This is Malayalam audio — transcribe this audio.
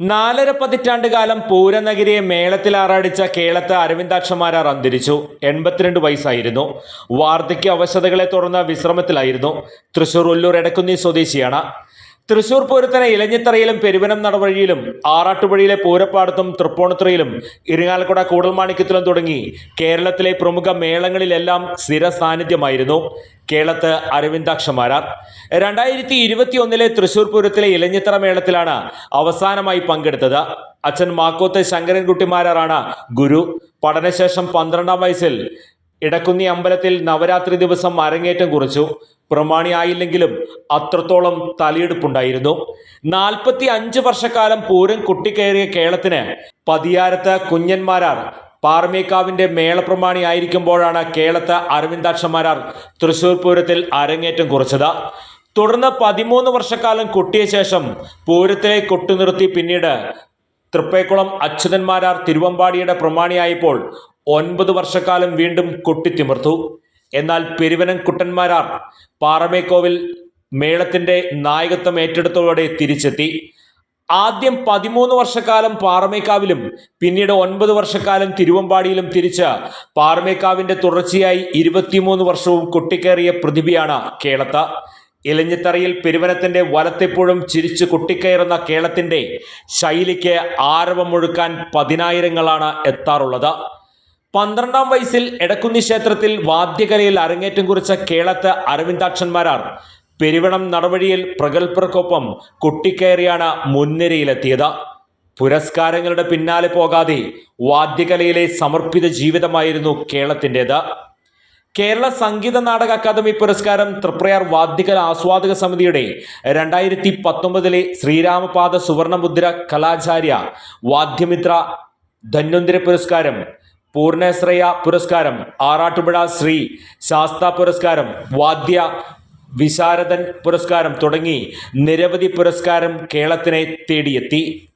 നാലര പതിറ്റാണ്ട് കാലം പൂരനഗരിയെ മേളത്തിൽ ആറാടിച്ച കേളത്ത് അരവിന്ദാക്ഷമാരാർ അന്തരിച്ചു. എൺപത്തിരണ്ട് വയസ്സായിരുന്നു. വാർദ്ധക്യ അവശതകളെ തുടർന്ന് വിശ്രമത്തിലായിരുന്നു തൃശൂർ ഉല്ലൂർ എടക്കുന്നി സ്വദേശിയാണ്. തൃശൂർ പൂരത്തിന് ഇലഞ്ഞിത്തറയിലും പെരുവനം നടവഴിയിലും ആറാട്ടുപുഴയിലെ പൂരപ്പാടത്തും തൃപ്പൂണിത്തുറയിലും ഇരിങ്ങാലക്കുട കൂടൽമാണിക്യത്തിലും തുടങ്ങി കേരളത്തിലെ പ്രമുഖ മേളങ്ങളിലെല്ലാം സ്ഥിര സാന്നിധ്യമായിരുന്നു. കേരളത്ത് അരവിന്ദാക്ഷമാരാർ രണ്ടായിരത്തി ഇരുപത്തി ഒന്നിലെ തൃശൂർ പൂരത്തിലെ ഇലഞ്ഞിത്തറ മേളത്തിലാണ് അവസാനമായി പങ്കെടുത്തത്. അച്ഛൻ മാക്കോത്ത് ശങ്കരൻകുട്ടിമാരാറാണ് ഗുരു. പഠനശേഷം പന്ത്രണ്ടാം വയസ്സിൽ ഇടക്കുന്നി അമ്പലത്തിൽ നവരാത്രി ദിവസം അരങ്ങേറ്റം കുറിച്ചു. പ്രമാണിയായില്ലെങ്കിലും അത്രത്തോളം തലയെടുപ്പുണ്ടായിരുന്നു. നാൽപ്പത്തി അഞ്ച് വർഷക്കാലം പൂരം കുട്ടിക്കയറിയ കേരളത്തിന് പതിയാരത്ത് കുഞ്ഞന്മാരാർ പാർമേക്കാവിന്റെ പാറമേക്കാവിന്റെ മേളപ്രമാണിയായിരിക്കുമ്പോഴാണ് കേളത്ത് അരവിന്ദാക്ഷന്മാരാർ തൃശൂർ പൂരത്തിൽ അരങ്ങേറ്റം കുറിച്ചത്. തുടർന്ന് പതിമൂന്ന് വർഷക്കാലം കുട്ടിയ ശേഷം പൂരത്തിലെ കൊട്ടുനിർത്തി പിന്നീട് തൃപ്പേക്കുളം അച്യുതന്മാരാർ തിരുവമ്പാടിയുടെ പ്രമാണിയായപ്പോൾ ഒൻപത് വർഷക്കാലം വീണ്ടും കൊട്ടിത്തിമിർത്തു. എന്നാൽ പെരുവനം കുട്ടന്മാരാർ പാറമേക്കോവിൽ മേളത്തിന്റെ നായകത്വം ഏറ്റെടുത്തതോടെ തിരിച്ചെത്തി. ആദ്യം പതിമൂന്ന് വർഷക്കാലം പാറമേക്കാവിലും പിന്നീട് ഒൻപത് വർഷക്കാലം തിരുവമ്പാടിയിലും തിരിച്ച് പാറമേക്കാവിന്റെ തുടർച്ചയായി ഇരുപത്തിമൂന്ന് വർഷവും കൊട്ടിക്കേറിയ പ്രതിഭയാണ് കേളത്ത. ഇലഞ്ഞിത്തറയിൽ പെരുവനത്തിന്റെ വലത്തെപ്പോഴും ചിരിച്ചു കൊട്ടിക്കയറുന്ന കേളത്തിന്റെ ശൈലിക്ക് ആരവമൊഴുക്കാൻ പതിനായിരങ്ങളാണ് എത്താറുള്ളത്. പന്ത്രണ്ടാം വയസ്സിൽ എടക്കുന്നി ക്ഷേത്രത്തിൽ വാദ്യകലയിൽ അരങ്ങേറ്റം കുറിച്ച കേളത്ത് അരവിന്ദാക്ഷന്മാരാർ പെരുവണം നടവഴിയിൽ പ്രഗത്ഭർക്കൊപ്പം കുട്ടിക്കയറിയാണ് മുൻനിരയിലെത്തിയത്. പുരസ്കാരങ്ങളുടെ പിന്നാലെ പോകാതെ വാദ്യകലയിലെ സമർപ്പിത ജീവിതമായിരുന്നു കേരളത്തിന്റേത് കേരള സംഗീത നാടക അക്കാദമി പുരസ്കാരം തൃപ്രയാർ വാദ്യകല ആസ്വാദക സമിതിയുടെ രണ്ടായിരത്തി പത്തൊമ്പതിലെ ശ്രീരാമപാദ സുവർണമുദ്ര കലാചാര്യ വാദ്യമിത്ര ധന്വന്തിര പുരസ്കാരം പൂർണശ്രയ പുരസ്കാരം ആറാട്ടുപുഴ ശ്രീ ശാസ്ത പുരസ്കാരം വാദ്യ വിശാരദൻ പുരസ്കാരം തുടങ്ങി നിരവധി പുരസ്കാരം കേരളത്തിനെ തേടിയെത്തി.